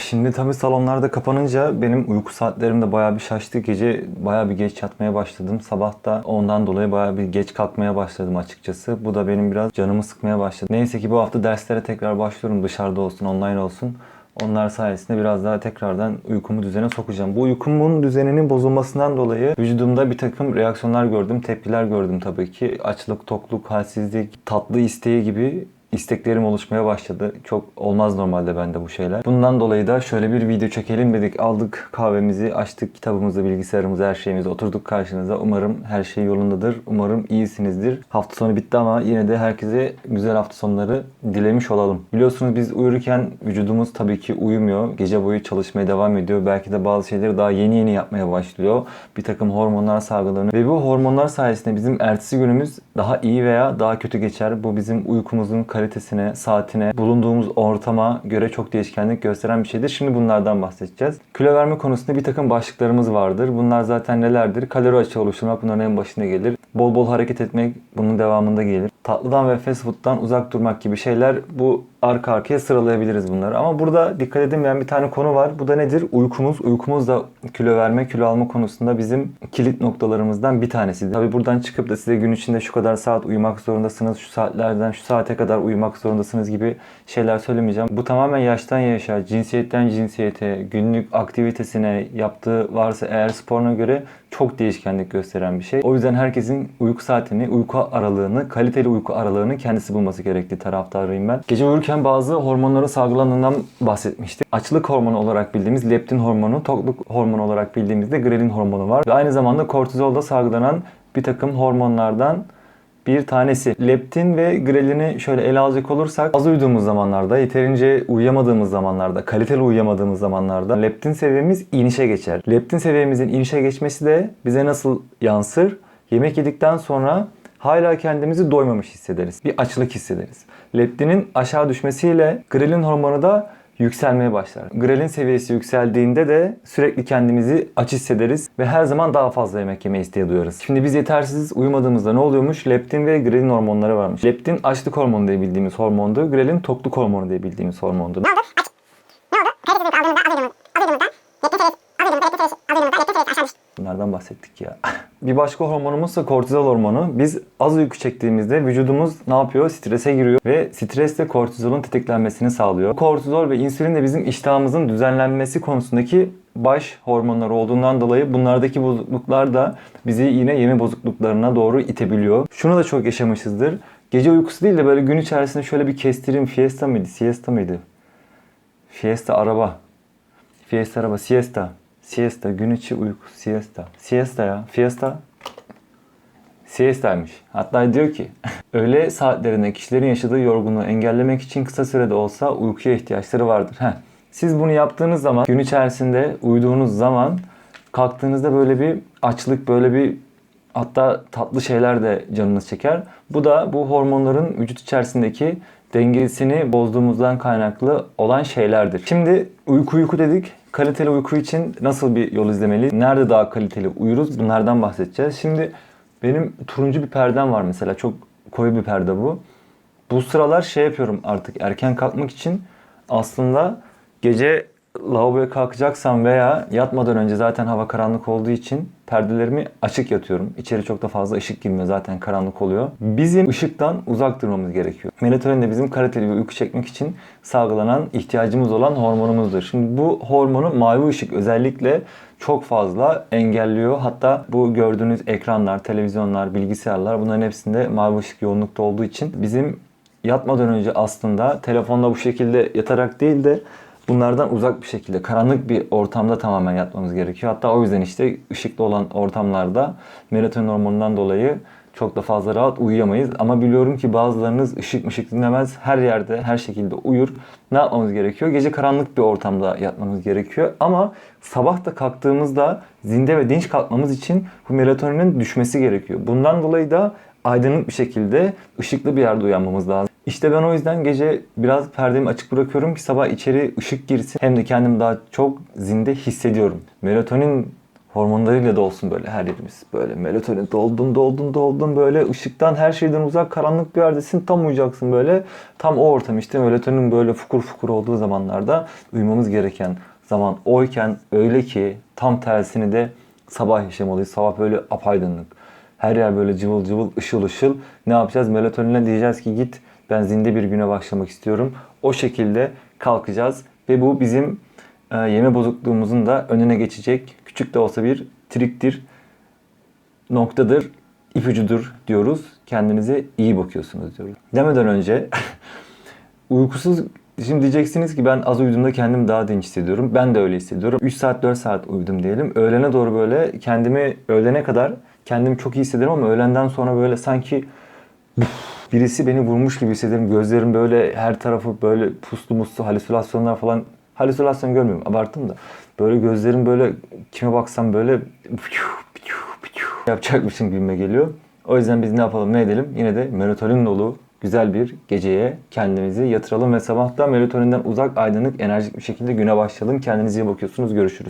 Şimdi tabii salonlarda kapanınca benim uyku saatlerim de bayağı bir şaştı. Gece bayağı bir geç yatmaya başladım. Sabah da ondan dolayı bayağı bir geç kalkmaya başladım açıkçası. Bu da benim biraz canımı sıkmaya başladı. Neyse ki bu hafta derslere tekrar başlıyorum. Dışarıda olsun, online olsun. Onlar sayesinde biraz daha tekrardan uykumu düzene sokacağım. Bu uykumun düzeninin bozulmasından dolayı vücudumda bir takım reaksiyonlar gördüm, tepkiler gördüm tabii ki. Açlık, tokluk, halsizlik, tatlı isteği gibi isteklerim oluşmaya başladı. Çok olmaz normalde bende bu şeyler. Bundan dolayı da şöyle bir video çekelim dedik. Aldık kahvemizi, açtık kitabımızı, bilgisayarımızı, her şeyimizi oturduk karşınıza. Umarım her şey yolundadır. Umarım iyisinizdir. Hafta sonu bitti ama yine de herkese güzel hafta sonları dilemiş olalım. Biliyorsunuz biz uyurken vücudumuz tabii ki uyumuyor. Gece boyu çalışmaya devam ediyor. Belki de bazı şeyleri daha yeni yeni yapmaya başlıyor. Bir takım hormonlar salgılanıyor. Ve bu hormonlar sayesinde bizim ertesi günümüz daha iyi veya daha kötü geçer. Bu bizim uykumuzun kalitesine, saatine, bulunduğumuz ortama göre çok değişkenlik gösteren bir şeydir. Şimdi bunlardan bahsedeceğiz. Kilo verme konusunda bir takım başlıklarımız vardır. Bunlar zaten nelerdir? Kalori açığı oluşturmak bunların en başında gelir. Bol bol hareket etmek bunun devamında gelir. Tatlıdan ve fast food'dan uzak durmak gibi şeyler bu arka arkaya sıralayabiliriz bunları. Ama burada dikkat edilmeyen bir tane konu var. Bu da nedir? Uykumuz. Uykumuz da kilo verme, kilo alma konusunda bizim kilit noktalarımızdan bir tanesidir. Tabi buradan çıkıp da size gün içinde şu kadar saat uyumak zorundasınız, şu saatlerden şu saate kadar uyumak zorundasınız gibi şeyler söylemeyeceğim. Bu tamamen yaştan yaşa, cinsiyetten cinsiyete, günlük aktivitesine, yaptığı varsa eğer sporuna göre çok değişkenlik gösteren bir şey. O yüzden herkesin uyku saatini, uyku aralığını, kaliteli uyku aralığını kendisi bulması gerektiği taraftarıyım ben. Gece uyurken bazı hormonların salgılandığından bahsetmiştik. Açlık hormonu olarak bildiğimiz leptin hormonu, tokluk hormonu olarak bildiğimizde grelin hormonu var. Ve aynı zamanda kortizolda salgılanan bir takım hormonlardan bir tanesi. Leptin ve grelini şöyle ele alacak olursak az uyuduğumuz zamanlarda, yeterince uyuyamadığımız zamanlarda, kaliteli uyuyamadığımız zamanlarda leptin seviyemiz inişe geçer. Leptin seviyemizin inişe geçmesi de bize nasıl yansır? Yemek yedikten sonra hala kendimizi doymamış hissederiz. Bir açlık hissederiz. Leptinin aşağı düşmesiyle grelin hormonu da yükselmeye başlar. Grelin seviyesi yükseldiğinde de sürekli kendimizi aç hissederiz ve her zaman daha fazla yemek yeme isteği duyarız. Şimdi biz yetersiz uyumadığımızda ne oluyormuş? Leptin ve grelin hormonları varmış. Leptin açlık hormonu diye bildiğimiz hormondu. Grelin tokluk hormonu diye bildiğimiz hormondu. Ne oldu? Aç. Ne oldu? Hareket edip aldığımızda, az uyuduğumuz- az uyuduğumuzda, leptin seviyesi, az uyuduğumuzda, leptin seviyesi, az uyuduğumuzda, leptin seviyesi aşağı düştü. Bunlardan bahsettik ya. bir başka hormonumuz da kortizol hormonu. Biz az uyku çektiğimizde vücudumuz ne yapıyor? Strese giriyor ve stres de kortizolun tetiklenmesini sağlıyor. Kortizol ve insülin de bizim iştahımızın düzenlenmesi konusundaki baş hormonlar olduğundan dolayı bunlardaki bozukluklar da bizi yine yeme bozukluklarına doğru itebiliyor. Şunu da çok yaşamışızdır. Gece uykusu değil de böyle gün içerisinde şöyle bir kestirim fiesta mıydı? Siesta mıydı? Fiesta araba. Fiesta araba. Siesta. Siesta. Gün içi uyku. Siesta. Siesta ya. Fiesta. Siesta'ymış. Hatta diyor ki öğle saatlerinde kişilerin yaşadığı yorgunluğu engellemek için kısa sürede olsa uykuya ihtiyaçları vardır. Heh. Siz bunu yaptığınız zaman gün içerisinde uyuduğunuz zaman kalktığınızda böyle bir açlık böyle bir hatta tatlı şeyler de canınız çeker. Bu da bu hormonların vücut içerisindeki dengesini bozduğumuzdan kaynaklı olan şeylerdir. Şimdi uyku uyku dedik. Kaliteli uyku için nasıl bir yol izlemeli? Nerede daha kaliteli uyuruz? Bunlardan bahsedeceğiz. Şimdi benim turuncu bir perdem var mesela. Çok koyu bir perde bu. Bu sıralar şey yapıyorum artık erken kalkmak için aslında gece lavaboya kalkacaksam veya yatmadan önce zaten hava karanlık olduğu için perdelerimi açık yatıyorum. İçeri çok da fazla ışık girmiyor zaten karanlık oluyor. Bizim ışıktan uzak durmamız gerekiyor. Melatonin de bizim kaliteli bir uyku çekmek için salgılanan ihtiyacımız olan hormonumuzdur. Şimdi bu hormonu mavi ışık özellikle çok fazla engelliyor. Hatta bu gördüğünüz ekranlar, televizyonlar, bilgisayarlar bunların hepsinde mavi ışık yoğunlukta olduğu için bizim yatmadan önce aslında telefonla bu şekilde yatarak değil de bunlardan uzak bir şekilde karanlık bir ortamda tamamen yatmamız gerekiyor. Hatta o yüzden işte ışıklı olan ortamlarda melatonin hormonundan dolayı çok da fazla rahat uyuyamayız. Ama biliyorum ki bazılarınız ışık mışık dinlemez. Her yerde, her şekilde uyur. Ne yapmamız gerekiyor? Gece karanlık bir ortamda yatmamız gerekiyor. Ama sabah da kalktığımızda zinde ve dinç kalkmamız için bu melatoninin düşmesi gerekiyor. Bundan dolayı da aydınlık bir şekilde ışıklı bir yerde uyanmamız lazım. İşte ben o yüzden gece biraz perdemi açık bırakıyorum ki sabah içeri ışık girsin. Hem de kendimi daha çok zinde hissediyorum. Melatonin Hormonlarıyla da olsun böyle her yerimiz. Böyle melatonin doldun doldun doldun böyle ışıktan her şeyden uzak karanlık bir yerdesin tam uyuyacaksın böyle. Tam o ortam işte melatonin böyle fukur fukur olduğu zamanlarda uyumamız gereken zaman oyken öyle ki tam tersini de sabah yaşamalıyız. Sabah böyle apaydınlık. Her yer böyle cıvıl cıvıl ışıl ışıl. Ne yapacağız? Melatoninle diyeceğiz ki git ben zinde bir güne başlamak istiyorum. O şekilde kalkacağız ve bu bizim e, yeme bozukluğumuzun da önüne geçecek küçük de olsa bir triktir, noktadır, ipucudur diyoruz. Kendinize iyi bakıyorsunuz diyoruz. Demeden önce uykusuz Şimdi diyeceksiniz ki ben az uyuduğumda kendimi daha dinç hissediyorum. Ben de öyle hissediyorum. 3 saat 4 saat uyudum diyelim. Öğlene doğru böyle kendimi öğlene kadar kendimi çok iyi hissederim ama öğlenden sonra böyle sanki birisi beni vurmuş gibi hissederim. Gözlerim böyle her tarafı böyle puslu muslu halüsinasyonlar falan. Halüsinasyon görmüyorum abarttım da. Böyle gözlerim böyle kime baksam böyle yapacakmışım gibime geliyor. O yüzden biz ne yapalım ne edelim? Yine de melatonin dolu güzel bir geceye kendimizi yatıralım ve sabahta melatoninden uzak, aydınlık, enerjik bir şekilde güne başlayalım. Kendinize iyi bakıyorsunuz. Görüşürüz.